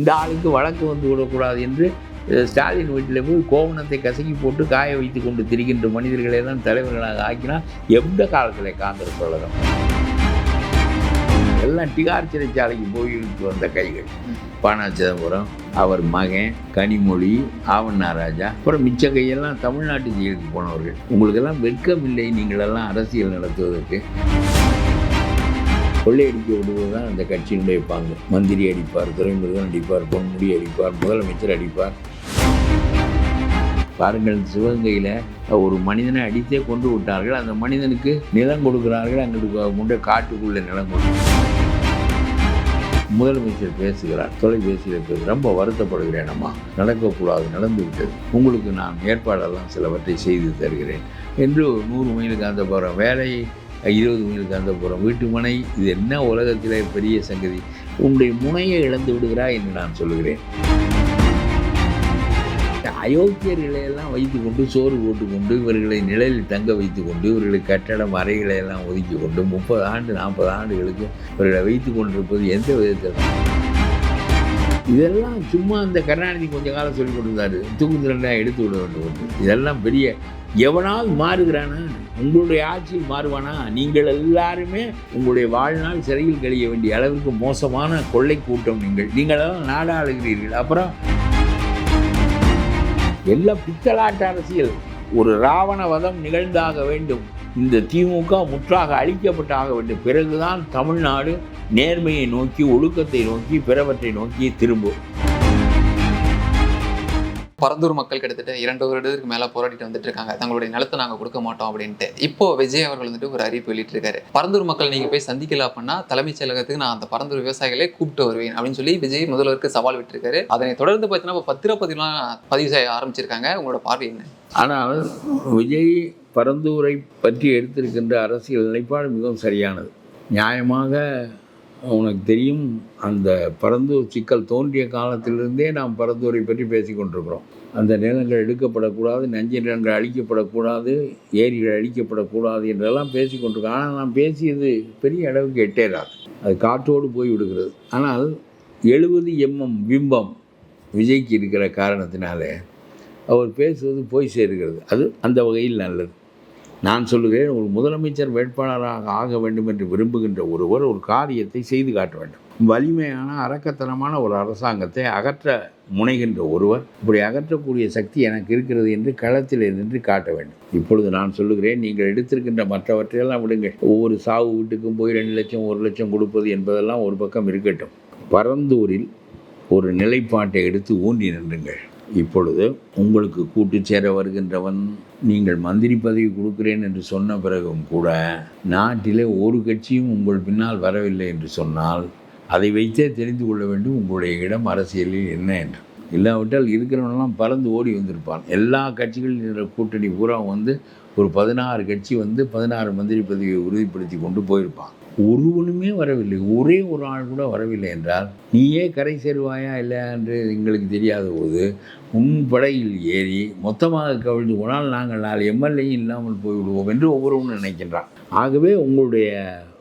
இந்த ஆளுக்கு வழக்கு வந்து விடக்கூடாது என்று ஸ்டாலின் வீட்டில் போய் கோவணத்தை கசக்கி போட்டு காய வைத்து கொண்டு திரிகின்ற மனிதர்களை எல்லாம் தலைவர்களாக ஆக்கினால் எந்த காலத்தில் காங்கிரஸ் வளரும் எல்லாம் டிகார் சிறைச்சாலைக்கு போய் வந்த கைகள். பானா சிதம்பரம் அவர் மகன் கனிமொழி ஆவண்ணாராஜா அப்புறம் மிச்ச கையெல்லாம் தமிழ்நாட்டு ஜெயிலுக்கு போனவர்கள். உங்களுக்கெல்லாம் வெட்கம் இல்லை நீங்களெல்லாம் அரசியல் நடத்துவதற்கு. கொள்ளையடிக்க விடுவது தான் அந்த கட்சியினுடைய பாங்கு. மந்திரி அடிப்பார் துறைமுருகன் அடிப்பார் பொன்முடி அடிப்பார் முதலமைச்சர் அடிப்பார். பாருங்கள் சிவகங்கையில் ஒரு மனிதனை அடித்தே கொண்டு விட்டார்கள். அந்த மனிதனுக்கு நிலம் கொடுக்கிறார்கள். அங்கிட்டு முன்னே காட்டுக்குள்ளே நிலம் கொடுக்கிறார் முதலமைச்சர் பேசுகிறார் தொலைபேசியில் பேச ரொம்ப வருத்தப்படுகிறேன் அம்மா. நடக்கக்கூடாது நடந்து விட்டது உங்களுக்கு நான் ஏற்பாடெல்லாம் சிலவற்றை செய்து தருகிறேன். என்று ஒரு நூறு மைலுக்கு அந்த போகிற வேலை இருபது மைல் காந்தபுரம் வீட்டு மனை இது என்ன உலகத்தில் பெரிய சங்கதி? உன்னுடைய முனையை இழந்து விடுகிறாய் என்று நான் சொல்லுகிறேன். அயோக்கியர்களை எல்லாம் வைத்துக்கொண்டு சோறு போட்டுக்கொண்டு இவர்களை நிழலில் தங்க வைத்துக்கொண்டு இவர்களை கட்டடம் அறைகளை எல்லாம் ஒதுக்கி கொண்டு முப்பது ஆண்டு நாற்பது ஆண்டுகளுக்கு இவர்களை வைத்து கொண்டிருப்பது எந்த விதத்தில்? இதெல்லாம் சும்மா அந்த கருணாநிதி கொஞ்ச காலம் சொல்லி கொடுத்தாரு தூக்குதிரண்டா எடுத்து விட வேண்டும் இதெல்லாம் பெரிய எவனால் மாறுகிறானா? உங்களுடைய ஆட்சியில் மாறுவானா? நீங்கள் எல்லாருமே உங்களுடைய வாழ்நாள் சிறையில் கழிய வேண்டிய அளவிற்கு மோசமான கொள்ளை கூட்டம் நீங்கள். நீங்கள் எல்லாம் நாடாளுகிறீர்கள் அப்புறம்? எல்லாம் பித்தலாட்ட அரசியல். ஒரு ராவண வதம் நிகழ்ந்தாக வேண்டும். இந்த திமுக முற்றாக அழிக்கப்பட்டாக வேண்டும். பிறகுதான் தமிழ்நாடு நேர்மையை நோக்கி ஒழுக்கத்தை நோக்கி பிறவற்றை நோக்கி திரும்பும். பரந்தூர் மக்கள் கிட்டத்தட்ட இரண்டு வருடத்துக்கு மேல போராடிட்டு வந்துட்டு இருக்காங்க. தங்களுடைய நிலத்தை நாங்க கொடுக்க மாட்டோம் அப்படின்ட்டு. இப்போ விஜய் அவர்கள் வந்துட்டு ஒரு அறிவிப்பு வெளியிட்டிருக்காரு. பரந்தூர் மக்கள் நீங்க போய் சந்திக்கல அப்படின்னா தலைமைச் செயலகத்துக்கு நான் அந்த பரந்தூர் விவசாயிகளை கூப்பிட்டு வருவேன் அப்படின்னு சொல்லி விஜய் முதல்வருக்கு சவால் விட்டுருக்காரு. அதனை தொடர்ந்து பார்த்தீங்கன்னா இப்போ பத்திரப்பதிவுலாம் பதிவு செய்ய ஆரம்பிச்சிருக்காங்க. உங்களோட பார்வை என்ன? ஆனால் விஜய் பரந்தூரை பற்றி எடுத்திருக்கின்ற அரசியல் நிலைப்பாடு மிகவும் சரியானது. நியாயமாக உனக்கு தெரியும் அந்த பரந்தூர் சிக்கல் தோன்றிய காலத்திலிருந்தே நாம் பரந்தூரை பற்றி பேசி கொண்டிருக்கிறோம் அந்த நிலங்கள் எடுக்கப்படக்கூடாது நஞ்சு நிலங்கள் அழிக்கப்படக்கூடாது ஏரிகள் அழிக்கப்படக்கூடாது என்றெல்லாம் பேசி கொண்டிருக்கோம் ஆனால் நாம் பேசியது பெரிய அளவுக்கு எட்டேராது அது காற்றோடு போய் விடுகிறது. ஆனால் எழுபது எம்எம் பிம்பம் விஜய்க்கு இருக்கிற காரணத்தினாலே அவர் பேசுவது போய் சேருகிறது. அது அந்த வகையில் நல்லது. நான் சொல்லுகிறேன் ஒரு முதலமைச்சர் வேட்பாளராக ஆக வேண்டும் என்று விரும்புகின்ற ஒருவர் ஒரு காரியத்தை செய்து காட்ட வேண்டும். வலிமையான அரக்கத்தனமான ஒரு அரசாங்கத்தை அகற்ற முனைகின்ற ஒருவர் இப்படி அகற்றக்கூடிய சக்தி எனக்கு இருக்கிறது என்று களத்தில் நின்று காட்ட வேண்டும். இப்பொழுது நான் சொல்லுகிறேன் நீங்கள் எடுத்திருக்கின்ற மற்றவற்றையெல்லாம் விடுங்கள். ஒவ்வொரு சாவு வீட்டுக்கும் போய் ரெண்டு லட்சம் ஒரு லட்சம் கொடுப்பது என்பதெல்லாம் ஒரு பக்கம் இருக்கட்டும். பரந்தூரில் ஒரு நிலைப்பாட்டை எடுத்து ஊன்றி நின்றுங்கள். இப்பொழுது உங்களுக்கு கூட்டு சேர வருகின்றவன் நீங்கள் மந்திரி பதவி கொடுக்கிறேன் என்று சொன்ன பிறகும் கூட நாட்டிலே ஒரு கட்சியும் உங்கள் பின்னால் வரவில்லை என்று சொன்னால் அதை வைத்தே தெரிந்து கொள்ள வேண்டும் உங்களுடைய இடம் அரசியலில் என்ன என்று. இல்லாவிட்டால் இருக்கிறவனெல்லாம் பறந்து ஓடி வந்திருப்பான். எல்லா கட்சிகளின் இருக்கிற கூட்டணி பூரா வந்து ஒரு பதினாறு கட்சி வந்து பதினாறு மந்திரி பதவியை உறுதிப்படுத்தி கொண்டு போயிருப்பான். ஒருவனுமே வரவில்லை. ஒரே ஒரு ஆள் கூட வரவில்லை என்றால் நீயே கரை சேருவாயா இல்லையா என்று எங்களுக்கு தெரியாத போது உன் படையில் ஏறி மொத்தமாக கவிழ்ந்து போனால் நாங்கள் நாலு எம்எல்ஏயும் இல்லாமல் போய்விடுவோம் என்று ஒவ்வொருவனும் நினைக்கின்றான். ஆகவே உங்களுடைய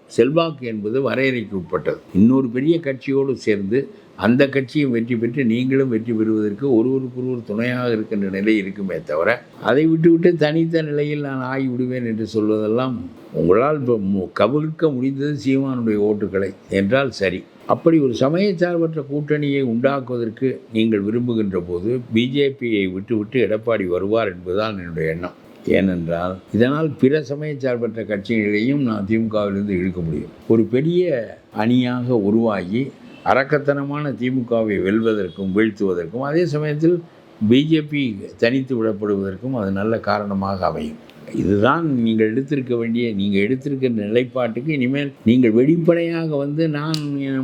செல்வாக்கு என்பது வரையறைக்கு உட்பட்டது. இன்னொரு பெரிய கட்சியோடு சேர்ந்து அந்த கட்சியும் வெற்றி பெற்று நீங்களும் வெற்றி பெறுவதற்கு ஒருவருக்கொருவர் துணையாக இருக்கின்ற நிலை இருக்குமே தவிர அதை விட்டுவிட்டு தனித்த நிலையில் நான் ஆகி விடுவேன் என்று சொல்வதெல்லாம் உங்களால் இப்போ மு- கவிழ்க்க முடிந்தது சீமானுடைய ஓட்டுகளை என்றால் சரி. அப்படி ஒரு சமயச்சார்பற்ற கூட்டணியை உண்டாக்குவதற்கு நீங்கள் விரும்புகின்ற போது பிஜேபியை விட்டுவிட்டு எடப்பாடி வருவார் என்பதுதான் என்னுடைய எண்ணம். ஏனென்றால் இதனால் பிற சமயச்சார்பற்ற கட்சிகளையும் நான் திமுகவிலிருந்து இழுக்க முடியும். ஒரு பெரிய அணியாக உருவாகி அரக்கத்தனமான திமுகவை வெல்வதற்கும் வீழ்த்துவதற்கும் அதே சமயத்தில் பிஜேபி தனித்து விடப்படுவதற்கும் அது நல்ல காரணமாக அமையும். இதுதான் நீங்கள் எடுத்திருக்க வேண்டிய நீங்கள் எடுத்திருக்கிற நிலைப்பாட்டுக்கு இனிமேல் நீங்கள் வெளிப்படையாக வந்து நான்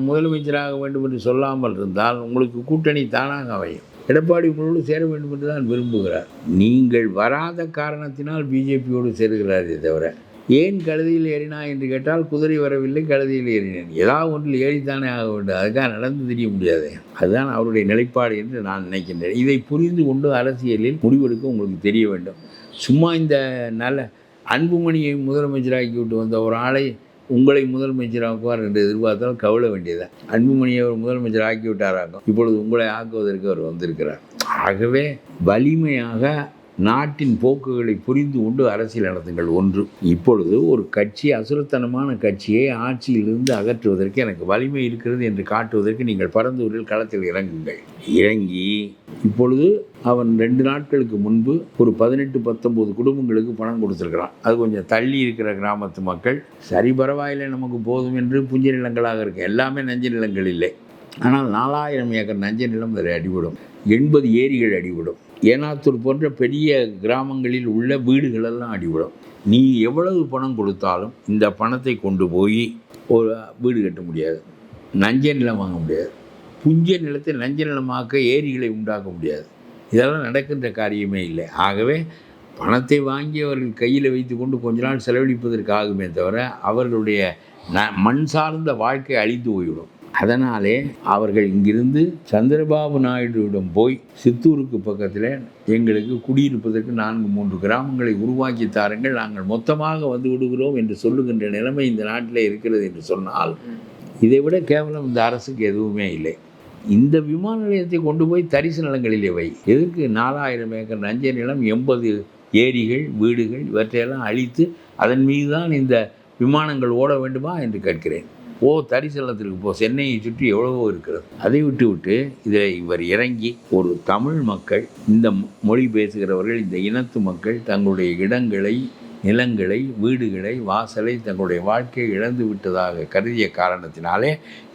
முதலமைச்சராக வேண்டும் என்று சொல்லாமல் இருந்தால் உங்களுக்கு கூட்டணி தானாக அமையும். எடப்பாடி உங்களோடு சேர வேண்டும் என்று தான் விரும்புகிறார். நீங்கள் வராத காரணத்தினால் பிஜேபியோடு சேருகிறாரே தவிர ஏன் கழுதியில் ஏறினா என்று கேட்டால் குதிரை வரவில்லை கழுதியில் ஏறினேன். ஏதாவது ஒன்றில் ஏறித்தானே ஆக வேண்டும். அதுக்காக நடந்து தெரிய முடியாது. அதுதான் அவருடைய நிலைப்பாடு என்று நான் நினைக்கின்றேன். இதை புரிந்து கொண்டு அரசியலில் முடிவெடுக்க உங்களுக்கு தெரிய வேண்டும். சும்மா இந்த நல்ல அன்புமணியை முதலமைச்சராக்கி விட்டு வந்த ஒரு ஆளை உங்களை முதலமைச்சராக்குவார் என்று எதிர்பார்த்தால் கவலை வேண்டியதான் அன்புமணியை அவர் முதலமைச்சர் ஆக்கி விட்டாராகும் இப்பொழுது உங்களை ஆக்குவதற்கு அவர் வந்திருக்கிறார். ஆகவே வலிமையாக நாட்டின் போக்குகளை புரிந்து கொண்டு அரசியல் நடத்துங்கள். ஒன்று இப்பொழுது ஒரு கட்சி அசுரத்தனமான கட்சியை ஆட்சியிலிருந்து அகற்றுவதற்கு எனக்கு வலிமை இருக்கிறது என்று காட்டுவதற்கு நீங்கள் பரந்தூரில் களத்தில் இறங்குங்கள். இறங்கி இப்பொழுது அவன் ரெண்டு நாட்களுக்கு முன்பு ஒரு பதினெட்டு பத்தொம்போது குடும்பங்களுக்கு பணம் கொடுத்துருக்கிறான். அது கொஞ்சம் தள்ளி இருக்கிற கிராமத்து மக்கள் சரி பரவாயில்லை நமக்கு போதும் என்று புஞ்ச நிலங்களாக இருக்கு. எல்லாமே நஞ்ச நிலங்கள் இல்லை. ஆனால் நாலாயிரம் ஏக்கர் நஞ்ச நிலம் அதில் அடிபடும். எண்பது ஏரிகள் அடிபடும். ஏனாத்தூர் போன்ற பெரிய கிராமங்களில் உள்ள வீடுகளெல்லாம் அடிவிடும் நீ எவ்வளவு பணம் கொடுத்தாலும் இந்த பணத்தை கொண்டு போய் ஒரு வீடு கட்ட முடியாது. நஞ்ச நிலம் வாங்க முடியாது. புஞ்ச நிலத்தை நஞ்ச நிலமாக்க ஏரிகளை உண்டாக்க முடியாது. இதெல்லாம் நடக்கின்ற காரியமே இல்லை. ஆகவே பணத்தை வாங்கி அவர்கள் கையில் வைத்துக்கொண்டு கொஞ்ச நாள் செலவழிப்பதற்காகுமே தவிர அவர்களுடைய ந மண் சார்ந்த வாழ்க்கை அழிந்து போய்விடும். அதனாலே அவர்கள் இங்கிருந்து சந்திரபாபு நாயுடுவிடம் போய் சித்தூருக்கு பக்கத்தில் எங்களுக்கு குடியிருப்பதற்கு நான்கு மூன்று கிராமங்களை உருவாக்கி தாருங்கள். நாங்கள் மொத்தமாக வந்து விடுகிறோம் என்று சொல்லுகின்ற நிலைமை இந்த நாட்டில் இருக்கிறது என்று சொன்னால் இதை விட கேவலம் இந்த அரசுக்கு எதுவுமே இல்லை. இந்த விமான நிலையத்தை கொண்டு போய் தரிசு நிலங்களிலே வை. எதுக்கு நாலாயிரம் ஏக்கர் நஞ்ச நிலம் எண்பது ஏரிகள் வீடுகள் இவற்றையெல்லாம் அழித்து அதன் மீது தான் இந்த விமானங்கள் ஓட வேண்டுமா என்று கேட்கிறேன். ஓ தரிசனத்திற்கு போ. சென்னையை சுற்றி எவ்வளவோ இருக்கிறது. அதை விட்டு விட்டு இதில் இவர் இறங்கி ஒரு தமிழ் மக்கள் இந்த மொழி பேசுகிறவர்கள் இந்த இனத்து மக்கள் தங்களுடைய இடங்களை நிலங்களை வீடுகளை வாசலை தங்களுடைய வாழ்க்கையை இழந்து விட்டதாக கருதிய காரணத்தினாலே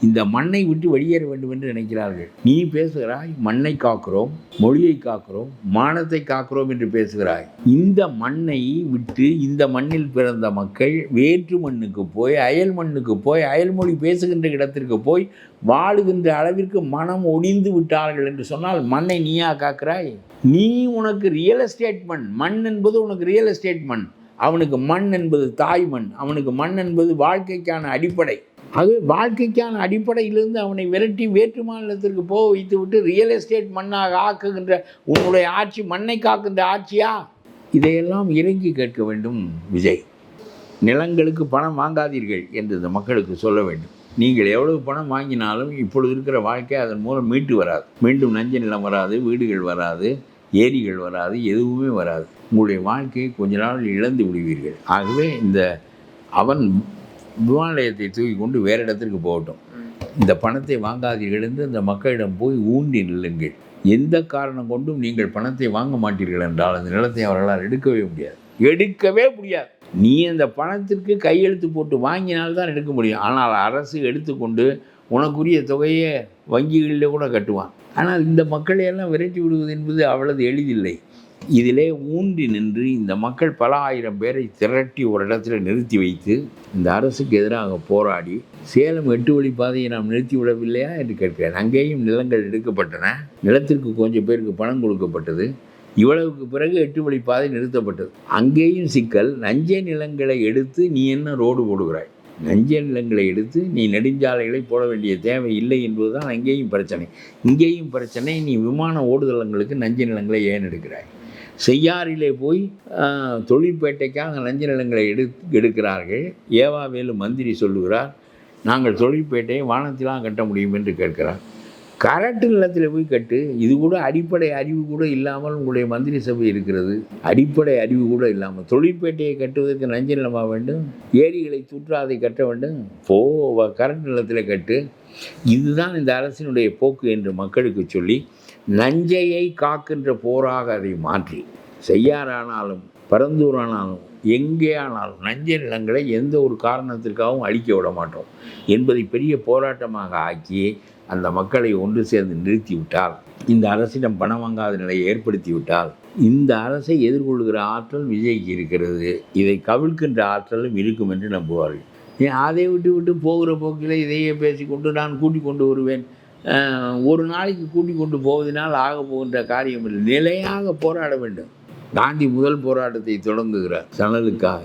இந்த மண்ணை விட்டு வெளியேற வேண்டும் என்று நினைக்கிறார்கள். நீ பேசுகிறாய் மண்ணை காக்கிறோம் மொழியை காக்கிறோம் மானத்தை காக்கிறோம் என்று பேசுகிறாய். இந்த மண்ணை விட்டு இந்த மண்ணில் பிறந்த மக்கள் வேற்று மண்ணுக்கு போய் அயல் மண்ணுக்கு போய் அயல்மொழி பேசுகின்ற இடத்திற்கு போய் வாழுகின்ற அளவிற்கு மனம் ஒடிந்து விட்டார்கள் என்று சொன்னால் மண்ணை நீயா காக்கிறாய்? நீ உனக்கு ரியல் எஸ்டேட் மண். மண் என்பது உனக்கு ரியல் எஸ்டேட் மண். அவனுக்கு மண் என்பது தாய் மண் அவனுக்கு மண் என்பது வாழ்க்கைக்கான அடிப்படை. அது வாழ்க்கைக்கான அடிப்படையிலிருந்து அவனை விரட்டி வேற்று மாநிலத்திற்கு போக வைத்து விட்டு ரியல் எஸ்டேட் மண்ணாக ஆக்குகின்ற உன்னுடைய ஆட்சி மண்ணை காக்கின்ற ஆட்சியா? இதையெல்லாம் இறங்கி கேட்க வேண்டும் விஜய். நிலங்களுக்கு பணம் வாங்காதீர்கள் என்று இந்த மக்களுக்கு சொல்ல வேண்டும். நீங்கள் எவ்வளவு பணம் வாங்கினாலும் இப்பொழுது இருக்கிற வாழ்க்கை அதன் மூலம் மீட்டு வராது. மீண்டும் நஞ்ச நிலம் வராது வீடுகள் வராது. ஏரிகள் வராது எதுவுமே வராது. உங்களுடைய வாழ்க்கையை கொஞ்ச நாள் இழந்து விடுவீர்கள். ஆகவே இந்த அவன் விமானத்தை தூக்கி கொண்டு வேறு இடத்திற்கு போகட்டும். இந்த பணத்தை வாங்காதீர்கள் என்று இந்த மக்களிடம் போய் ஊன்றி நில்லுங்கள். எந்த காரணம் கொண்டும் நீங்கள் பணத்தை வாங்க மாட்டீர்கள் என்றால் அந்த நிலத்தை அவர்களால் எடுக்கவே முடியாது. எடுக்கவே முடியாது. நீ அந்த பணத்திற்கு கையெழுத்து போட்டு வாங்கினால்தான் எடுக்க முடியும். ஆனால் அரசு எடுத்துக்கொண்டு உனக்குரிய தொகையை வங்கிகளில் கூட கட்டுவான். ஆனால் இந்த மக்களை எல்லாம் விரட்டி விடுவது என்பது அவ்வளவு எளிதில்லை. இதிலே ஊன்றி நின்று இந்த மக்கள் பல ஆயிரம் பேரை திரட்டி ஒரு இடத்துல நிறுத்தி வைத்து இந்த அரசுக்கு எதிராக போராடி சேலம் எட்டு வழி பாதையை நாம் நிறுத்தி விடவில்லையா என்று கேட்கிறேன் அங்கேயும் நிலங்கள் எடுக்கப்பட்டன. நிலத்திற்கு கொஞ்சம் பேருக்கு பணம் கொடுக்கப்பட்டது. இவ்வளவுக்கு பிறகு எட்டு வழி பாதை நிறுத்தப்பட்டது. அங்கேயும் சிக்கல் நஞ்சை நிலங்களை எடுத்து நீ என்ன ரோடு போடுகிறாய்? நஞ்சை நிலங்களை எடுத்து நீ நெடுஞ்சாலைகளை போட வேண்டிய தேவை இல்லை என்பதுதான் அங்கேயும் பிரச்சனை. இங்கேயும் பிரச்சனை நீ விமான ஓடுதளங்களுக்கு நஞ்ச நிலங்களை ஏன் எடுக்கிறாய்? செய்யாறிலே போய் தொழிற்பேட்டைக்காக நஞ்ச நிலங்களை எடு எடுக்கிறார்கள். ஏவாவேலு மந்திரி சொல்லுகிறார் நாங்கள் தொழிற்பேட்டையை வானத்திலாம் கட்ட முடியும்? என்று கேட்கிறார். கரட்டு நிலத்தில் போய் கட்டு இது கூட அடிப்படை அறிவு கூட இல்லாமல் உங்களுடைய மந்திரி சபை இருக்கிறது. அடிப்படை அறிவு கூட இல்லாமல். தொழிற்பேட்டையை கட்டுவதற்கு நஞ்ச நிலமாக வேண்டும்? ஏரிகளை தூற்றாதை கட்ட வேண்டும்? போ கரண்ட் நிலத்தில் கட்டு. இதுதான் இந்த அரசினுடைய போக்கு என்று மக்களுக்கு சொல்லி நஞ்சையை காக்கின்ற போராக அதை மாற்றி. செய்யாரானாலும் பரந்தூரானாலும் எங்கே ஆனாலும் நஞ்ச நிலங்களை எந்த ஒரு காரணத்திற்காகவும் அழிக்க விட மாட்டோம். என்பதை பெரிய போராட்டமாக ஆக்கி அந்த மக்களை ஒன்று சேர்ந்து நிறுத்திவிட்டால் இந்த அரசிடம் பணம் வாங்காத நிலையை ஏற்படுத்திவிட்டால் இந்த அரசை எதிர்கொள்கிற ஆற்றல் விஜய்க்கு இருக்கிறது. இதை கவிழ்க்கின்ற ஆற்றலும் இருக்கும் என்று நம்புவார்கள். ஏன் அதை விட்டு விட்டு போகிற போக்கில் இதையே பேசிக்கொண்டு நான் கூட்டிக் கொண்டு வருவேன். ஒரு நாளைக்கு கூட்டிக் கொண்டு போவதனால் ஆக போகின்ற காரியம் இல்லை நிலையாக போராட வேண்டும். காந்தி முதல் போராட்டத்தை தொடங்குகிறார் சணலுக்காக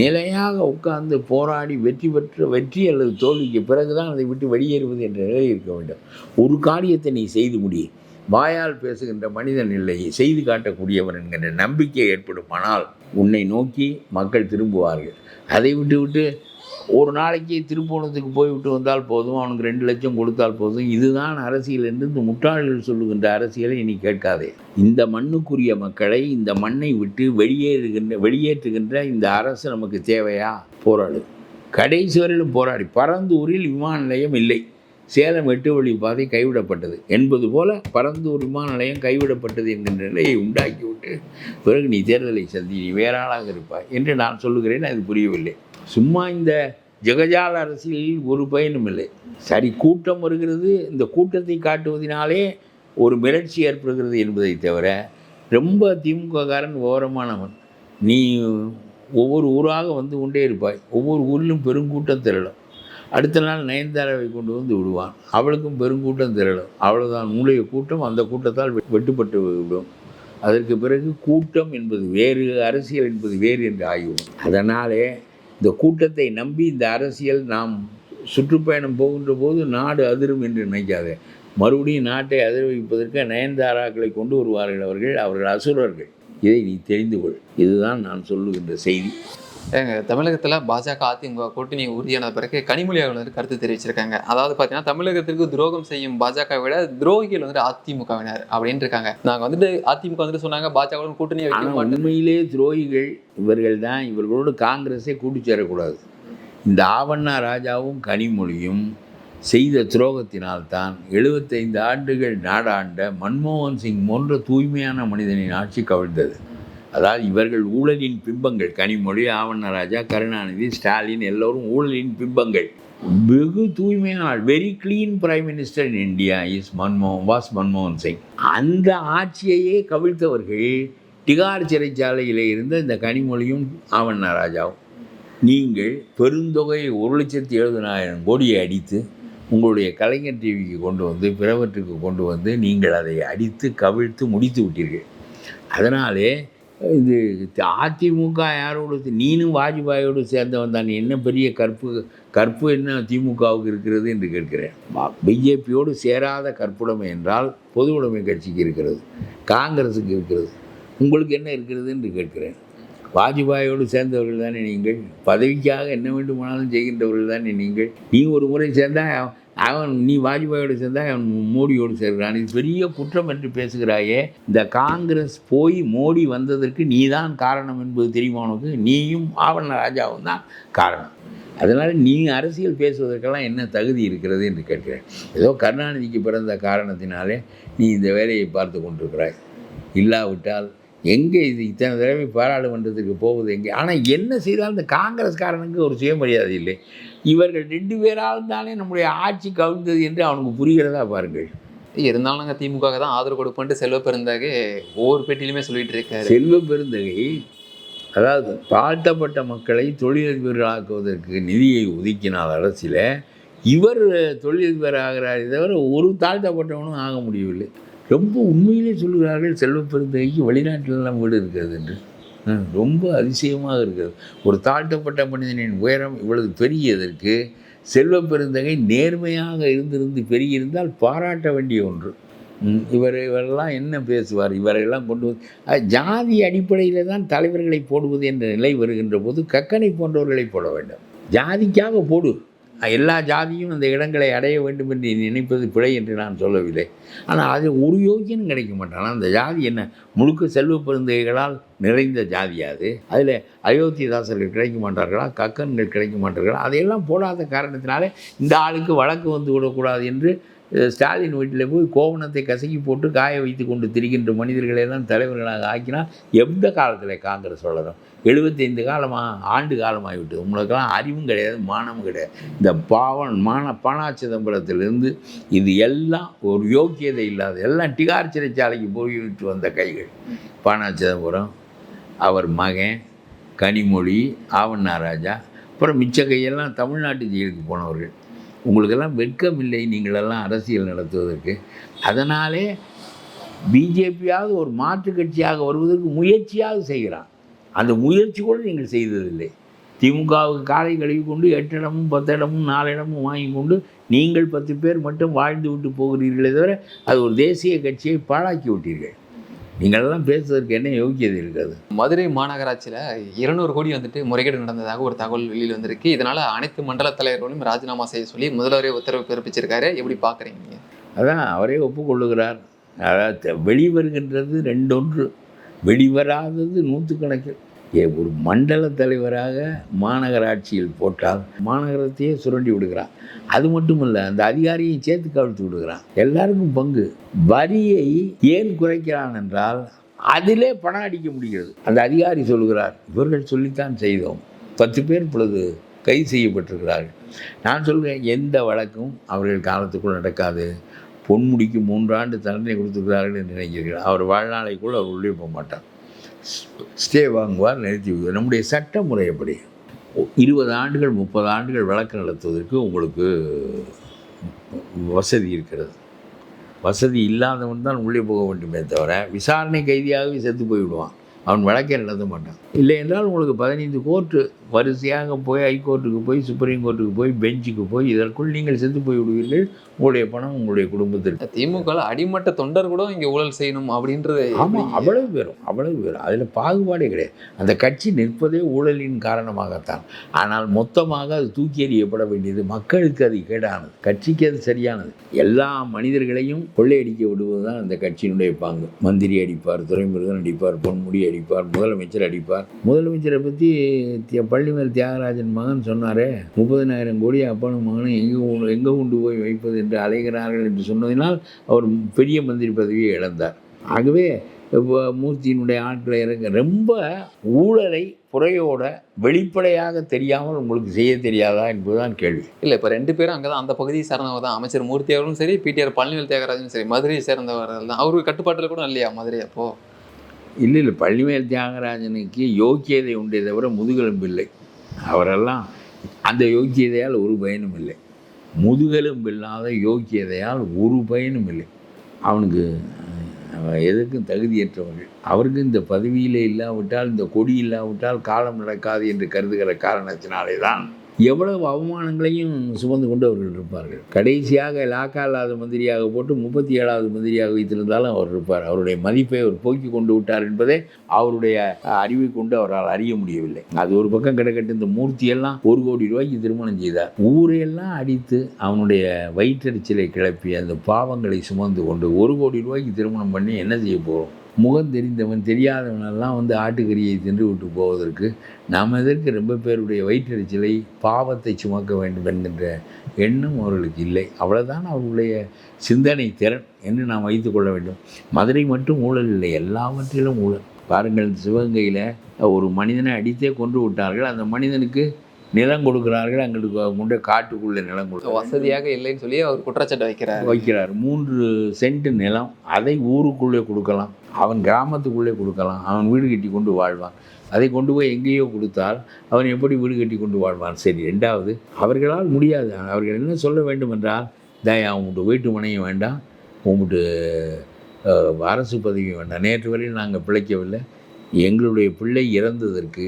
நிலையாக உட்கார்ந்து போராடி வெற்றி பெற்ற வெற்றி அல்லது தோல்விக்கு பிறகுதான் அதை விட்டு வெளியேறுவது என்ற நிலை இருக்க வேண்டும். ஒரு காரியத்தை நீ செய்து முடி. வாயால் பேசுகின்ற மனிதன் இல்லை செய்து காட்டக்கூடியவன் என்கின்ற நம்பிக்கை ஏற்படுமானால் உன்னை நோக்கி மக்கள் திரும்புவார்கள். அதை விட்டு விட்டு ஒரு நாளைக்கு திருப்போணத்துக்கு போய்விட்டு வந்தால் போதும் அவனுக்கு ரெண்டு லட்சம் கொடுத்தால் போதும். இதுதான் அரசியல் என்று இந்த முட்டாள்கள் சொல்லுகின்ற அரசியலை நீ கேட்காதே. இந்த மண்ணுக்குரிய மக்களை இந்த மண்ணை விட்டு வெளியேறுகின்ற வெளியேற்றுகின்ற இந்த அரசு நமக்கு தேவையா? போராடு. கடைசி வரையிலும் போராடி. பரந்தூரில் விமான நிலையம் இல்லை. சேலம் எட்டு வழி பாதை கைவிடப்பட்டது. என்பது போல பரந்தூர் விமான நிலையம் கைவிடப்பட்டது என்கின்ற நிலையை உண்டாக்கிவிட்டு பிறகு நீ தேர்தலை சந்தி நீ வேறாளாக இருப்பாய் என்று நான் சொல்லுகிறேன் அது புரியவில்லை. சும்மா இந்த ஜெகஜால அரசியலில் ஒரு பயனும் இல்லை. சரி கூட்டம் வருகிறது. இந்த கூட்டத்தை காட்டுவதனாலே ஒரு மிரட்சி ஏற்படுகிறது என்பதை தவிர ரொம்ப திமுககாரன் ஓரமானவன் நீ ஒவ்வொரு ஊராக வந்து கொண்டே இருப்பாய். ஒவ்வொரு ஊரிலும் பெருங்கூட்டம் திரளும். அடுத்த நாள் நயன்தாராவை கொண்டு வந்து விடுவான். அவளுக்கும் பெருங்கூட்டம் திரளும். அவ்வளோதான் உங்களுடைய கூட்டம் அந்த கூட்டத்தால் வெ- வெட்டுப்பட்டு விடும். அதற்கு பிறகு கூட்டம் என்பது வேறு அரசியல் என்பது வேறு என்று ஆகிவிடும். அதனாலே இந்த கூட்டத்தை நம்பி இந்த அரசியல் நாம் சுற்றுப்பயணம் போகின்ற போது நாடு அதிரும் என்று நினைக்காது. மறுபடியும் நாட்டை அதிர வைப்பதற்கு நயன்தாராக்களை கொண்டு வருவார்கள் அவர்கள் அவர்கள் அசுரர்கள். இதை நீ தெரிந்து கொள். இதுதான் நான் சொல்லுகின்ற செய்தி. ஏங்க தமிழகத்துல பாஜக அதிமுக கூட்டணி உறுதியான பிறகு கனிமொழி அவர்கள் வந்து கருத்து தெரிவிச்சிருக்காங்க. அதாவது பாத்தீங்கன்னா தமிழகத்திற்கு துரோகம் செய்யும் பாஜக விட துரோகிகள் வந்துட்டு அதிமுகவினர் அப்படின்னு இருக்காங்க நாங்க வந்துட்டு அதிமுக வந்துட்டு சொன்னாங்க பாஜக கூட்டணி உண்மையிலே துரோகிகள் இவர்கள் தான் இவர்களோடு காங்கிரஸை கூட்டி சேரக்கூடாது. இந்த ஆவண்ணா ராஜாவும் கனிமொழியும் செய்த துரோகத்தினால்தான் எழுபத்தைந்து ஆண்டுகள் நாடாண்ட மன்மோகன் சிங் போன்ற தூய்மையான மனிதனின் ஆட்சி கவிழ்ந்தது. அதாவது இவர்கள் ஊழலின் பிம்பங்கள் கனிமொழி ஆவண்ணராஜா கருணாநிதி ஸ்டாலின் எல்லோரும் ஊழலின் பிம்பங்கள். வெகு தூய்மையான very clean prime minister in India is மன்மோகன் வாஸ் மன்மோகன் சிங் அந்த ஆட்சியையே கவிழ்த்தவர்கள் டிகார் சிறைச்சாலையில் இருந்த இந்த கனிமொழியும் ஆவண்ணா ராஜாவும். நீங்கள் பெருந்தொகையை ஒரு லட்சத்தி எழுபதினாயிரம் கோடியை அடித்து உங்களுடைய கலைஞர் டிவிக்கு கொண்டு வந்து பிறவற்றுக்கு கொண்டு வந்து நீங்கள் அதை அடித்து கவிழ்த்து முடித்து விட்டீர்கள். அதனாலே இது அதிமுக யாரோடு நீனும் வாஜ்பாயோடு சேர்ந்தவன் தான். என்ன பெரிய கற்பு கற்பு என்ன திமுகவுக்கு இருக்கிறது என்று கேட்கிறேன். பிஜேபியோடு சேராத கற்புடைமை என்றால் பொது உடைமை கட்சிக்கு இருக்கிறது காங்கிரஸுக்கு இருக்கிறது. உங்களுக்கு என்ன இருக்கிறது என்று கேட்கிறேன். வாஜ்பாயோடு சேர்ந்தவர்கள் தானே நீங்கள்? பதவிக்காக என்ன வேண்டுமானாலும் செய்கின்றவர்கள் தானே நீங்கள்? நீ ஒரு முறை சேர்ந்தால் அவன் நீ வாஜ்பாயோடு சேர்ந்தா அவன் மோடியோடு சேர்கிறான். இது பெரிய குற்றம் என்று பேசுகிறாயே. இந்த காங்கிரஸ் போய் மோடி வந்ததற்கு நீதான் காரணம் என்பது தெரியுமா உனக்கு? நீயும் ஆவண ராஜாவும் தான் காரணம். அதனால் நீ அரசியல் பேசுவதற்கெல்லாம் என்ன தகுதி இருக்கிறது என்று கேட்கிறேன் ஏதோ கருணாநிதிக்கு பிறந்த காரணத்தினாலே நீ இந்த வேலையை பார்த்து கொண்டிருக்கிறாய். இல்லாவிட்டால் எங்கே இது இத்தனை தடவை பாராளுமன்றத்துக்கு போவது? எங்கே? ஆனால் என்ன செய்தாலும் இந்த காங்கிரஸ்காரனுக்கு ஒரு சுயமரியாதை இல்லை. இவர்கள் ரெண்டு பேரால் தானே நம்முடைய ஆட்சி கவிழ்ந்தது என்று அவனுக்கு புரிகிறதா பாருங்கள். இருந்தாலும் நாங்க திமுக தான் ஆதரவு கொடுப்போன்ட்டு செல்வ பெருந்தாಗೆ ஒவ்வொரு பேட்டிலுமே சொல்லிட்டு இருக்காரு. செல்வ பெருந்தகை அதாவது தாழ்த்தப்பட்ட மக்களை தொழிலதிபர்களாக்குவதற்கு நிதியை ஒதுக்கினால் அரசில் இவர் தொழிலதிபர் ஆகிறாரே தவிர ஒரு தாழ்த்தப்பட்டவனும் ஆக முடியவில்லை. ரொம்ப உண்மையிலே சொல்கிறார்கள் செல்வ பெருந்தகைக்கு வெளிநாட்டிலெல்லாம் வீடு இருக்கிறது என்று. ரொம்ப அதிசயமாக இருக்கிறது. ஒரு தாழ்த்தப்பட்ட மனிதனின் உயரம் இவ்வளவு பெரியதற்கு செல்வ பெருந்தகை நேர்மையாக இருந்திருந்து பெருகியிருந்தால் பாராட்ட வேண்டிய ஒன்று. இவர் இவரெல்லாம் என்ன பேசுவார்? இவரெல்லாம் கொண்டு வந்து ஜாதி அடிப்படையில் தான் தலைவர்களை போடுவது என்ற நிலை வருகின்ற போது கக்கனை போன்றவர்களை போட வேண்டும். ஜாதிக்காக போடு. எல்லா ஜாதியும் அந்த இடங்களை அடைய வேண்டும் என்று நினைப்பது பிழை என்று நான் சொல்லவில்லை. ஆனால் அது ஒரு யோகியன் கிடைக்க மாட்டான். அந்த ஜாதி என்ன? முழுக்க செல்வ பெருந்தைகளால் நிறைந்த ஜாதி அது? அதில் அயோத்திதாசர்கள் கிடைக்க மாட்டார்களா? கக்கன்கள் கிடைக்க மாட்டார்களா? அதையெல்லாம் போடாத காரணத்தினாலே இந்த ஆளுக்கு வழக்கு வந்து விடக்கூடாது என்று ஸ்டாலின் வீட்டில் போய் கோவணத்தை கசக்கி போட்டு காய வைத்து கொண்டு திரிகின்ற மனிதர்களை எல்லாம் தலைவர்களாக ஆக்கினால் எந்த காலத்தில் காங்கிரஸ் வளரும்? எழுபத்தைந்து காலமாக ஆண்டு காலமாகிவிட்டது. உங்களுக்கெல்லாம் அறிவும் கிடையாது மானமும் கிடையாது. இந்த பாவன் மான பணா சிதம்பரத்திலிருந்து இது எல்லாம் ஒரு யோக்கியதை இல்லாத எல்லாம் டிகார் சிறைச்சாலைக்கு போய்விட்டு வந்த கைகள். பானா சிதம்பரம் அவர் மகன் கனிமொழி ஆவண்ணா ராஜா அப்புறம் மிச்ச கையெல்லாம் தமிழ்நாட்டு ஜெயிலுக்கு போனவர்கள். உங்களுக்கெல்லாம் வெட்கம் இல்லை நீங்களெல்லாம் அரசியல் நடத்துவதற்கு. அதனாலே பிஜேபியாவது ஒரு மாற்று கட்சியாக வருவதற்கு முயற்சியாக செய்கிறான். அந்த முயற்சி கூட நீங்கள் செய்ததில்லை. திமுகவுக்கு காலை கழுவி கொண்டு எட்டு இடமும் பத்து இடமும் நாலு இடமும் வாங்கி கொண்டு நீங்கள் பத்து பேர் மட்டும் வாழ்ந்து விட்டு போகிறீர்களே தவிர அது ஒரு தேசிய கட்சியை பாழாக்கி விட்டீர்கள். நீங்களெல்லாம் பேசுறதுக்கு என்ன யோக்கியது இருக்காது. மதுரை மாநகராட்சியில் இருநூறு கோடி வந்துட்டு முறைகேடு நடந்ததாக ஒரு தகவல் வெளியில் வந்திருக்கு. இதனால அனைத்து மண்டல தலைவர்களும் ராஜினாமா செய்ய சொல்லி முதல்வரே உத்தரவு பிறப்பிச்சிருக்காரு. எப்படி பார்க்குறீங்க அதான் அவரே ஒப்புக்கொள்ளுகிறார். அதாவது வெளிவருகின்றது ரெண்டொன்று. வெளிவராதது நூற்றுக்கணக்கில் ஒரு மண்டல தலைவராக மாநகராட்சியில் போட்டால் மாநகரத்தையே சுரண்டி விடுகிறான் அது மட்டும் இல்லை அந்த அதிகாரியை சேர்த்து கவிழ்த்து விடுகிறான் எல்லாருக்கும் பங்கு. வரியை ஏன் குறைக்கிறான் என்றால் அதிலே பணம் அடிக்க முடிகிறது. அந்த அதிகாரி சொல்கிறார் இவர்கள் சொல்லித்தான் செய்தோம். பத்து பேர் இப்பொழுது கைது செய்யப்பட்டிருக்கிறார்கள். நான் சொல்கிறேன் எந்த வழக்கும் அவர்கள் காலத்துக்குள் நடக்காது. பொன்முடிக்கு மூன்றாண்டு தண்டனை கொடுத்துருக்கிறார்கள் என்று நினைக்கிறீர்கள். அவர் வாழ்நாளைக்குள் அவர் உள்ளே போக மாட்டார். ஸ்டே வாங்குவார் நிறுத்தி விடுவார். நம்முடைய சட்ட முறைப்படி இருபது ஆண்டுகள் முப்பது ஆண்டுகள் வழக்கு நடத்துவதற்கு உங்களுக்கு வசதி இருக்கிறது. வசதி இல்லாதவன் தான் உள்ளே போக வேண்டுமே தவிர விசாரணை கைதியாகவே செத்து போய்விடுவான். அவன் வழக்கே நடத்த மாட்டான். இல்லை என்றால் உங்களுக்கு பதினைந்து கோர்ட்டு வரிசையாக போய் ஹைகோர்ட்டுக்கு போய் சுப்ரீம் கோர்ட்டுக்கு போய் பெஞ்சுக்கு போய் இதற்குள் நீங்கள் செத்து போய் விடுவீர்கள். உங்களுடைய பணம் உங்களுடைய குடும்பத்திற்கு திமுக அடிமட்ட தொண்டர் கூட இங்க ஊழல் செய்யணும் அப்படின்றது ஆமாம் அவ்வளவு பேரும் அவ்வளவு பேரும். அதில் பாகுபாடே கிடையாது. அந்த கட்சி நிற்பதே ஊழலின் காரணமாகத்தான். ஆனால் மொத்தமாக அது தூக்கி எறியப்பட வேண்டியது. மக்களுக்கு அது கேடானது. கட்சிக்கு அது சரியானது. எல்லா மனிதர்களையும் கொள்ளையடிக்க விடுவது தான் அந்த கட்சியினுடைய பாங்கு. மந்திரி அடிப்பார் துரைமுருகன் அடிப்பார் பொன்முடி அடிப்பார் முதலமைச்சர் அடிப்பார். முதலமைச்சரை பற்றி பள்ளிமேல் தியாகராஜன் மகன் சொன்னாரே முப்பதினாயிரம் கோடி அப்பனும் மகனும் எங்கே எங்கே கொண்டு போய் வைப்பது என்று அலைகிறார்கள் என்று சொன்னதினால் அவர் பெரிய மந்திரி பதவியை இழந்தார். ஆகவே இப்போ மூர்த்தியினுடைய ஆட்களை இறங்க ரொம்ப ஊழலை புறையோட வெளிப்படையாக தெரியாமல் உங்களுக்கு செய்ய தெரியாதா என்பதுதான் கேள்வி. இல்லை இப்போ ரெண்டு பேரும் அங்கே தான் அந்த பகுதியை சேர்ந்தவர் தான். அமைச்சர் மூர்த்தி அவர்களும் சரி பிடிஆர் பழனிவேல் தியாகராஜனும் சரி மதுரையை சேர்ந்தவர்கள் தான். அவருக்கு கட்டுப்பாட்டில் கூட இல்லையா மதுரை அப்போ? இல்லை இல்லை. பள்ளிமேல் தியாகராஜனுக்கு யோக்கியதை உண்டே தவிர முதுகெலும்பு இல்லை. அவரெல்லாம் அந்த யோக்கியதையால் ஒரு பயனும் இல்லை. முதுகெலும்பு இல்லாத யோக்கியதையால் ஒரு பயனும் இல்லை. அவனுக்கு எதுக்கும் எதற்கும் தகுதியற்றவர்கள். அவருக்கு இந்த பதவியில் இல்லாவிட்டால் இந்த கொடி இல்லாவிட்டால் காலம் நடக்காது என்று கருதுகிற காரணத்தினாலே தான் எவ்வளவு அவமானங்களையும் சுமந்து கொண்டு அவர்கள் இருப்பார்கள். கடைசியாக லாக்கா இல்லாத மந்திரியாக போட்டு முப்பத்தி ஏழாவது மந்திரியாக வைத்திருந்தாலும் அவர் இருப்பார். அவருடைய மதிப்பை அவர் போக்கி கொண்டு விட்டார் என்பதே அவருடைய அறிவை கொண்டு அவரால் அறிய முடியவில்லை. அது ஒரு பக்கம் கிடக்கட்டு இந்த மூர்த்தியெல்லாம் ஒரு கோடி ரூபாய்க்கு திருமணம் செய்தார். ஊரையெல்லாம் அடித்து அவனுடைய வயிற்றறிச்சலை கிளப்பி அந்த பாவங்களை சுமந்து கொண்டு ஒரு கோடி ரூபாய்க்கு திருமணம் பண்ணி என்ன செய்ய போகிறோம் முகம் தெரிந்தவன் தெரியாதவனெல்லாம் வந்து ஆட்டுக்கறியை தின்று விட்டு போவதற்கு நாம் எதற்கு ரொம்ப பேருடைய வயிற்றெரிச்சலை பாவத்தை சுமக்க வேண்டும் என்கின்ற எண்ணம் அவர்களுக்கு இல்லை. அவ்வளோதான் அவர்களுடைய சிந்தனை திறன் என்று நாம் வைத்துக்கொள்ள வேண்டும். மதுரை மட்டும் ஊழல் இல்லை எல்லாவற்றிலும் ஊழல். பாருங்கள் சிவகங்கையில் ஒரு மனிதனை அடித்தே கொன்று விட்டார்கள். அந்த மனிதனுக்கு நிலம் கொடுக்கிறார்கள் அங்களுக்கு முன்னே காட்டுக்குள்ளே நிலம் கொடுக்கிறார்கள். வசதியாக இல்லைன்னு சொல்லி அவர் குற்றச்சாட்டு வைக்கிறார். வைக்கிறார். மூன்று சென்ட் நிலம் அதை ஊருக்குள்ளே கொடுக்கலாம் அவன் கிராமத்துக்குள்ளே கொடுக்கலாம் அவன் வீடு கட்டி கொண்டு வாழ்வான். அதை கொண்டு போய் எங்கேயோ கொடுத்தால் அவன் எப்படி வீடு கட்டி கொண்டு வாழ்வான்? சரி ரெண்டாவது அவர்களால் முடியாது. அவர்கள் என்ன சொல்ல வேண்டும் என்றால் தயா உங்கள்கிட்ட வீட்டு மனையும் வேண்டாம் உங்கள்கிட்ட அரசு பதவியும் வேண்டாம். நேற்று வரையில் நாங்கள் பிழைக்கவில்லை. எங்களுடைய பிள்ளை இறந்ததற்கு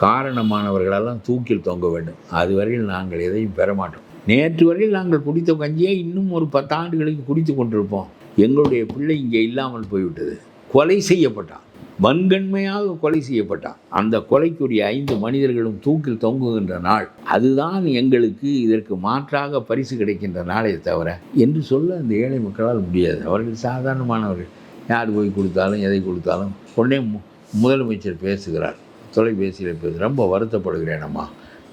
காரணமானவர்களெல்லாம் தூக்கில் தொங்க வேண்டும். அதுவரையில் நாங்கள் எதையும் பெற மாட்டோம். நேற்று வரையில் நாங்கள் குடித்த கஞ்சியை இன்னும் ஒரு பத்தாண்டுகளுக்கு குடித்து கொண்டிருப்போம். எங்களுடைய பிள்ளை இங்கே இல்லாமல் போய்விட்டது. கொலை செய்யப்பட்டான். வன்கண்மையாக கொலை செய்யப்பட்டான். அந்த கொலைக்குரிய ஐந்து மனிதர்களும் தூக்கில் தொங்குகின்ற நாள். அதுதான் எங்களுக்கு இதற்கு மாற்றாக பரிசு கிடைக்கின்ற நாளே தவிர என்று சொல்ல அந்த ஏழை மக்களால் முடியாது. அவர்கள் சாதாரணமானவர்கள். யார் போய் கொடுத்தாலும் எதை கொடுத்தாலும் உடனே மு- முதலமைச்சர் பேசுகிறார். தொலைபேசியில் பேச ரொம்ப வருத்தப்படுகிறேன் அம்மா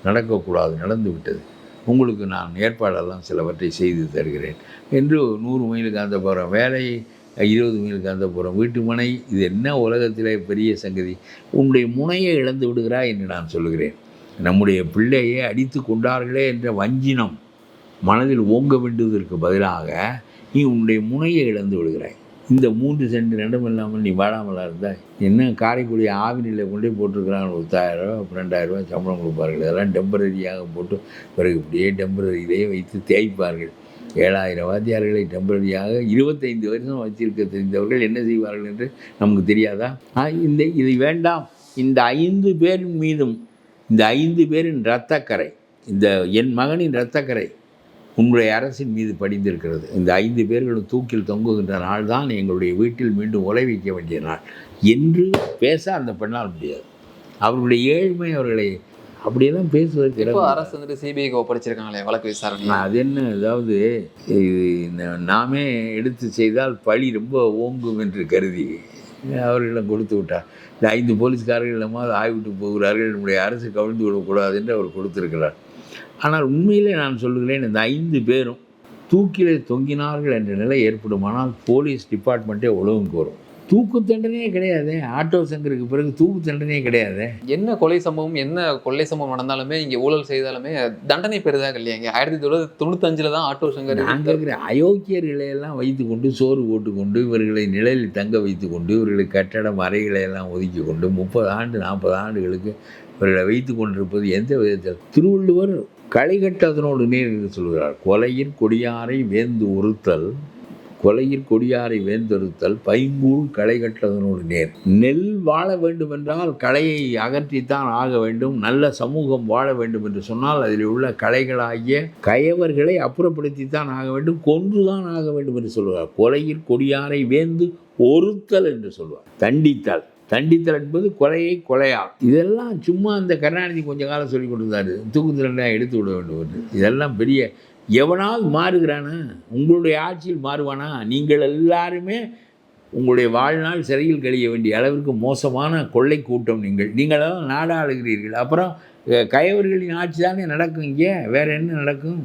நடக்கக்கூடாது நடந்து விட்டது உங்களுக்கு நான் ஏற்பாடெல்லாம் சிலவற்றை செய்து தருகிறேன். என்று நூறு மைலுக்கு அந்த போகிறோம் வேலை இருபது மைலுக்கு அந்த போகிறோம் வீட்டு மனை இது என்ன உலகத்திலே பெரிய சங்கதி? உன்னுடைய முனையை இழந்து விடுகிறாய் என்று நான் சொல்கிறேன் நம்முடைய பிள்ளையை அடித்து கொண்டார்களே என்ற வஞ்சினம் மனதில் ஓங்க வேண்டுவதற்கு பதிலாக நீ உன்னுடைய முனையை இழந்து விடுகிறாய். இந்த மூன்று சென்ட் நிலம் இல்லாமல் நீ வாழாமலா இருந்தால் என்ன காரைக்குடி ஆவினில் கொண்டே போட்டிருக்கிறாங்க ஒரு ரூபா ரெண்டாயிரரூவா சம்பளம் கொடுப்பார்கள். இதெல்லாம் டெம்பரரியாக போட்டு பிறகு இப்படியே டெம்பரரியிலேயே வைத்து தேய்ப்பார்கள். ஏழாயிரம் வாத்தியார்களை டெம்பரரியாக இருபத்தைந்து வருஷம் வச்சிருக்க தெரிந்தவர்கள் என்ன செய்வார்கள் என்று நமக்கு தெரியாதா? ஆ, இந்த இது வேண்டாம். இந்த ஐந்து பேரின் மீதும் இந்த ஐந்து பேரின் இரத்தக்கரை இந்த என் மகனின் இரத்தக்கரை உன்னுடைய அரசின் மீது படிந்திருக்கிறது. இந்த ஐந்து பேர்களும் தூக்கில் தொங்குகின்ற நாள் தான் எங்களுடைய வீட்டில் மீண்டும் உலை வைக்க வேண்டிய நாள். என்று பேச அந்த பெண்ணால் முடியாது. அவர்களுடைய ஏழ்மை அவர்களை அப்படியெல்லாம் பேசுவதற்கு இப்போ அரசு வந்துட்டு சிபிஐக்கு ஒப்படைச்சிருக்காங்களே வழக்கு விசாரணை அது என்ன அதாவது இது நாமே எடுத்து செய்தால் பழி ரொம்ப ஓங்கும் என்று கருதி அவர்களிடம் கொடுத்து விட்டார். இந்த ஐந்து போலீஸ்காரர்கள் நம்மால் ஆய்விட்டு போகிறார்கள் நம்முடைய அரசு கவிழ்ந்து விடக்கூடாது என்று அவர் கொடுத்திருக்கிறார். ஆனால் உண்மையிலே நான் சொல்லுகிறேன் இந்த ஐந்து பேரும் தூக்கிலே தொங்கினார்கள் என்ற நிலை ஏற்படுமானால் போலீஸ் டிபார்ட்மெண்ட்டே ஒழுங்குக்கு வரும் தூக்கு தண்டனையே கிடையாதே. ஆட்டோ சங்கருக்கு பிறகு தூக்கு தண்டனையே கிடையாதே. என்ன கொலை சம்பவம் என்ன கொள்ளை சம்பவம் நடந்தாலுமே இங்க ஊழல் செய்தாலுமே தண்டனை பெரிதாக இல்லையாங்க ஆயிரத்தி தொள்ளாயிரத்தி தொண்ணூத்தஞ்சுல தான் ஆட்டோ சங்கர் நான் கேட்குறேன் அயோக்கியர்களை எல்லாம் வைத்துக்கொண்டு சோறு போட்டுக்கொண்டு இவர்களை நிழலில் தங்க வைத்துக்கொண்டு இவர்களுக்கு கட்டடம் அறைகளை எல்லாம் ஒதுக்கி கொண்டு முப்பது ஆண்டு நாற்பது ஆண்டுகளுக்கு இவர்களை வைத்து கொண்டிருப்பது எந்த விதத்தில்? திருவள்ளுவர் களைகட்டதனோடு நீர் என்று சொல்கிறார். கொலையின் கொடியாரை வேந்து உறுத்தல் கொலையில் கொடியாரை வேந்தெடுத்தல் பைங்கூழ் களைகட்டதனோடு நேர். நெல் வாழ வேண்டுமென்றால் களையை அகற்றித்தான் ஆக வேண்டும். நல்ல சமூகம் வாழ வேண்டும் என்று சொன்னால் அதில் உள்ள களைகளாகிய கயவர்களை அப்புறப்படுத்தித்தான் ஆக வேண்டும். கொன்றுதான் ஆக வேண்டும் என்று சொல்வார் கொலையின் கொடியாரை வேந்து ஒருத்தல் என்று சொல்வார் தண்டித்தல். தண்டித்தல் என்பது கொலையை கொலையா இதெல்லாம் சும்மா அந்த கருணாநிதி கொஞ்ச காலம் சொல்லி கொடுத்தாரு. தூக்கு தண்டனை எடுத்து விட வேண்டும் என்று. இதெல்லாம் பெரிய எவனாவது மாறுகிறானா? உங்களுடைய ஆட்சியில் மாறுவானா? நீங்கள் எல்லாருமே உங்களுடைய வாழ்நாள் சிறையில் கழிய வேண்டிய அளவிற்கு மோசமான கொள்ளை கூட்டம் நீங்கள். நீங்களெல்லாம் நாடாளுகிறீர்கள் அப்புறம் கயவர்களின் ஆட்சி தானே நடக்கும் இங்கே? வேறு என்ன நடக்கும்?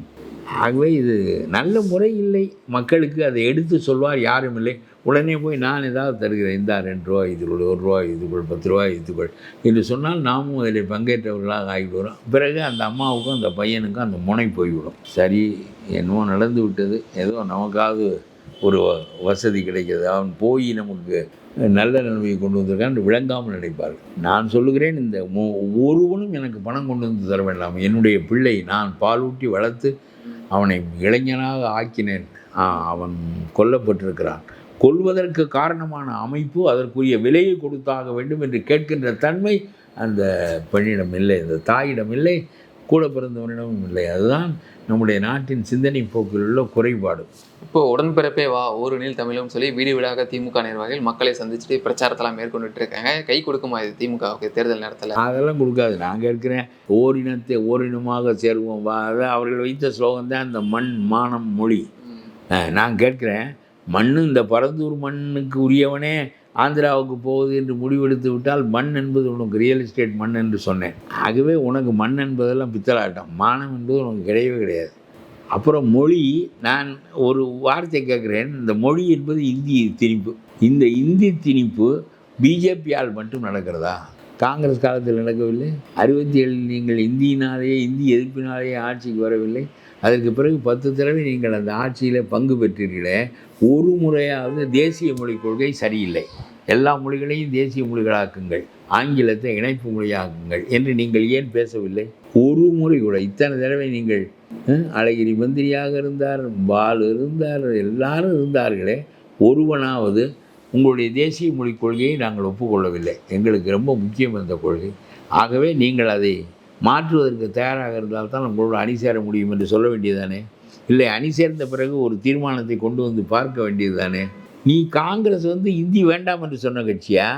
ஆகவே இது நல்ல முறை இல்லை. மக்களுக்கு அதை எடுத்து சொல்வார் யாரும் இல்லை. உடனே போய் நான் ஏதாவது தருகிறேன் இந்தா ரெண்டு ரூபா இதுக்குள் ஒரு ரூபா இதுக்குள் பத்து ரூபா இதுக்குள் என்று சொன்னால் நாமும் அதில் பங்கேற்றவர்களாக ஆகிவிடுறோம் பிறகு அந்த அம்மாவுக்கும் அந்த பையனுக்கும் அந்த முனை போய்விடும். சரி என்னமோ நடந்து விட்டது. ஏதோ நமக்காவது ஒரு வசதி கிடைக்கிறது. அவன் போய் நமக்கு நல்ல நிலைமையை கொண்டு வந்திருக்கான் என்று விளங்காமல் நினைப்பார்கள். நான் சொல்லுகிறேன் இந்த ஒருவனும் எனக்கு பணம் கொண்டு வந்து தர வேண்டாம். என்னுடைய பிள்ளை நான் பாலூட்டி வளர்த்து அவனை இளைஞனாக ஆக்கினேன். அவன் கொல்லப்பட்டிருக்கிறான். கொல்வதற்கு காரணமான அமைப்பு அதற்குரிய விலையை கொடுத்தாக வேண்டும் என்று கேட்கின்ற தன்மை அந்த பெண்ணிடம் இல்லை அந்த தாயிடம் இல்லை கூட பிறந்தவனிடமும் இல்லை. அதுதான் நம்முடைய நாட்டின் சிந்தனை போக்கில் உள்ள குறைபாடு. இப்போ உடன்பிறப்பே வா ஒரு நீள் தமிழும் சொல்லி வீடு வீடாக திமுக நிர்வாகிகள் மக்களை சந்திச்சுட்டு பிரச்சாரத்தெல்லாம் மேற்கொண்டுட்டு இருக்காங்க. கை கொடுக்குமா இது திமுகவுக்கு தேர்தல் நேரத்துல அதெல்லாம் கொடுக்காது. நாங்கள் இருக்கிறேன் ஓரினத்தை ஓரினமாக சேர்வோம். வா அது அவர்கள் வைத்த ஸ்லோகம் தான் இந்த மண் மானம் மொழி. நான் கேட்கிறேன் மண் இந்த பரந்தூர் மண்ணுக்கு உரியவனே ஆந்திராவுக்கு போகுது என்று முடிவெடுத்து விட்டால் மண் என்பது உனக்கு ரியல் எஸ்டேட் மண் என்று சொன்னேன். ஆகவே உனக்கு மண் என்பதெல்லாம் பித்தலாட்டம். மானம் என்பது உனக்கு கிடையவே கிடையாது. அப்புறம் மொழி நான் ஒரு வார்த்தை கேட்குறேன். இந்த மொழி என்பது இந்தி திணிப்பு. இந்த இந்தி திணிப்பு பிஜேபியால் மட்டும் நடக்கிறதா? காங்கிரஸ் காலத்தில் நடக்கவில்லை. அறுபத்தி ஏழில் நீங்கள் இந்தியினாலேயே இந்தி எதிர்ப்பினாலேயே ஆட்சிக்கு வரவில்லை. அதற்கு பிறகு பத்து தடவை நீங்கள் அந்த ஆட்சியில் பங்கு பெற்றீர்களே. ஒரு முறையாவது தேசிய மொழிக் கொள்கை சரியில்லை. எல்லா மொழிகளையும் தேசிய மொழிகளாக்குங்கள். ஆங்கிலத்தை இணைப்பு மொழியாக்குங்கள் என்று நீங்கள் ஏன் பேசவில்லை? ஒரு முறை கூட இத்தனை தடவை நீங்கள் அழகிரி மந்திரியாக இருந்தார் பால் இருந்தார் எல்லாரும் இருந்தார்களே ஒருவனாவது உங்களுடைய தேசிய மொழிக் கொள்கையை நாங்கள் ஒப்புக்கொள்ளவில்லை. எங்களுக்கு ரொம்ப முக்கியம் இந்த கொள்கை. ஆகவே நீங்கள் அதை மாற்றுவதற்கு தயாராக இருந்தால் தான் நம்மளோட அணி சேர முடியும் என்று சொல்ல வேண்டியதானே இல்லை அணி சேர்ந்த பிறகு ஒரு தீர்மானத்தை கொண்டு வந்து பார்க்க வேண்டியது தானே நீ காங்கிரஸ் வந்து இந்தி வேண்டாம் என்று சொன்ன கட்சியா?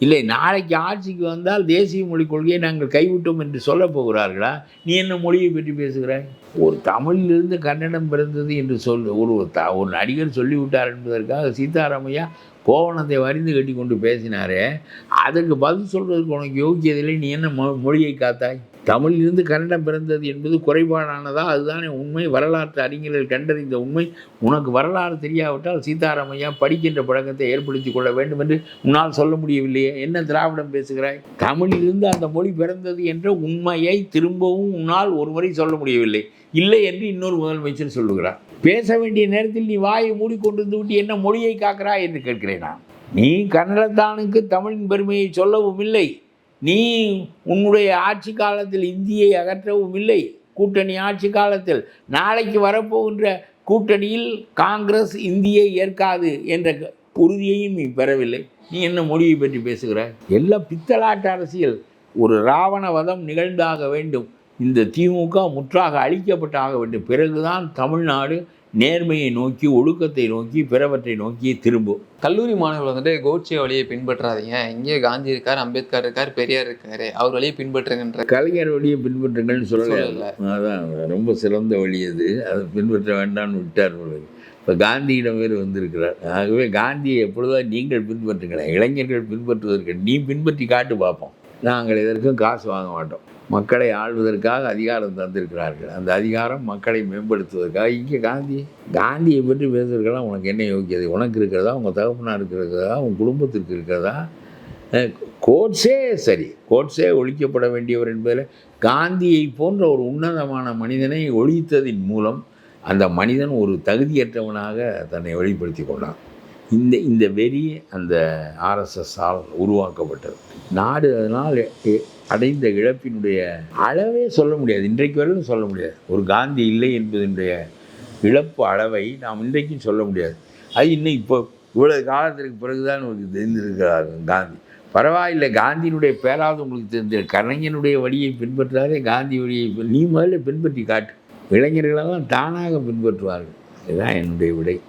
இல்லை நாளைக்கு ஆட்சிக்கு வந்தால் தேசிய மொழிக் கொள்கையை நாங்கள் கைவிட்டோம் என்று சொல்ல போகிறார்களா? நீ என்ன மொழியை பற்றி பேசுகிறாய் ஒரு தமிழிலிருந்து கன்னடம் பிறந்தது என்று சொல் ஒரு த ஒரு நடிகர் சொல்லிவிட்டார் என்பதற்காக சீதாராமையா கோவணத்தை வரிந்து கட்டி கொண்டு பேசினாரே. அதற்கு பதில் சொல்வதற்கு உனக்கு யோக்கியதில்லை நீ என்ன மொ மொழியை காத்தாய்? தமிழிலிருந்து கன்னடம் பிறந்தது என்பது குறைபாடானதா? அதுதானே உண்மை. வரலாற்று அறிஞர்கள் கண்டறிந்த உண்மை. உனக்கு வரலாறு தெரியாவிட்டால் சீதாராமையா படிக்கின்ற பழக்கத்தை ஏற்படுத்தி கொள்ள வேண்டும் என்று உன்னால் சொல்ல முடியவில்லையே. என்ன திராவிடம் பேசுகிறாய்? தமிழிலிருந்து அந்த மொழி பிறந்தது என்ற உண்மையை திரும்பவும் உன்னால் ஒருமுறை சொல்ல முடியவில்லை. இல்லை என்று இன்னொரு முதலமைச்சர் சொல்லுகிறார். பேச வேண்டிய நேரத்தில் நீ வாயை மூடிக்கொண்டு விட்டு என்ன மொழியை காக்கிறாய் என்று கேட்கிறேன் நான். நீ கன்னடத்தானுக்கு தமிழின் பெருமையை சொல்லவும் இல்லை. நீ உன்னுடைய ஆட்சி காலத்தில் இந்தியை அகற்றவும் இல்லை. கூட்டணி ஆட்சி காலத்தில் நாளைக்கு வரப்போகின்ற கூட்டணியில் காங்கிரஸ் இந்தியை ஏற்காது என்ற உறுதியையும் நீ பெறவில்லை. நீ என்ன மொழியை பற்றி பேசுகிறாய் எல்லாம் பித்தலாட்ட அரசியல். ஒரு ராவண வதம் நிகழ்ந்தாக வேண்டும். இந்த திமுக முற்றாக அழிக்கப்பட்டாக வேண்டும். பிறகுதான் தமிழ்நாடு நேர்மையை நோக்கி ஒழுக்கத்தை நோக்கி பிறவற்றை நோக்கி திரும்பும் கல்லூரி மாணவர்கள் வந்துட்டு கோட்சே வழியை பின்பற்றாதீங்க. இங்கே காந்தி இருக்கார் அம்பேத்கர் இருக்கார் பெரியார் இருக்காரு. அவர் வழியை பின்பற்றுங்கன்ற கலைஞர் வழியை பின்பற்றுங்கள்னு சொல்லலை. அதான் ரொம்ப சிறந்த வழி அது. அதை பின்பற்ற வேண்டாம்னு விட்டார் இப்போ காந்தியிடம் வேறு வந்திருக்கிறார். ஆகவே காந்தியை எப்பொழுதும் நீங்கள் பின்பற்றுங்களேன் இளைஞர்கள் பின்பற்றுவதற்கு நீ பின்பற்றி காட்டு பார்ப்போம் நாங்கள் எதற்கும் காசு வாங்க மாட்டோம். மக்களை ஆள்வதற்காக அதிகாரம் தந்திருக்கிறார்கள். அந்த அதிகாரம் மக்களை மேம்படுத்துவதற்காக. இங்கே காந்தி காந்தியை பற்றி பேசுறதுக்கெல்லாம் உனக்கு என்ன யோக்கியது? உனக்கு இருக்கிறதா? உங்கள் தகப்பனாருக்கு இருக்கிறதா? உன் குடும்பத்திற்கு இருக்கிறதா? கோட்ஸே சரி. கோட்ஸே ஒழிக்கப்பட வேண்டியவர் என்பதில் காந்தியை போன்ற ஒரு உன்னதமான மனிதனை ஒழித்ததின் மூலம் அந்த மனிதன் ஒரு தகுதியற்றவனாக தன்னை வெளிப்படுத்தி கொண்டான். இந்த இந்த வெறி அந்த ஆர்எஸ்எஸ்ஸால் உருவாக்கப்பட்டது. நாடு அதனால் அடைந்த இழப்பினுடைய அளவே சொல்ல முடியாது. இன்றைக்கு வரையிலும் சொல்ல முடியாது. ஒரு காந்தி இல்லை என்பதனுடைய இழப்பு அளவை நாம் இன்றைக்கும் சொல்ல முடியாது. அது இன்னும் இப்போ இவ்வளவு காலத்திற்கு பிறகுதான் உங்களுக்கு தெரிந்திருக்கிறார் காந்தி. பரவாயில்லை காந்தியினுடைய பேராவது உங்களுக்கு தெரிஞ்ச கலைஞனுடைய வழியை பின்பற்றாதே காந்தி வழியை நீ முதல்ல பின்பற்றி காட்டு. இளைஞர்களெல்லாம் தானாக பின்பற்றுவார்கள். இதுதான் என்னுடைய விடை.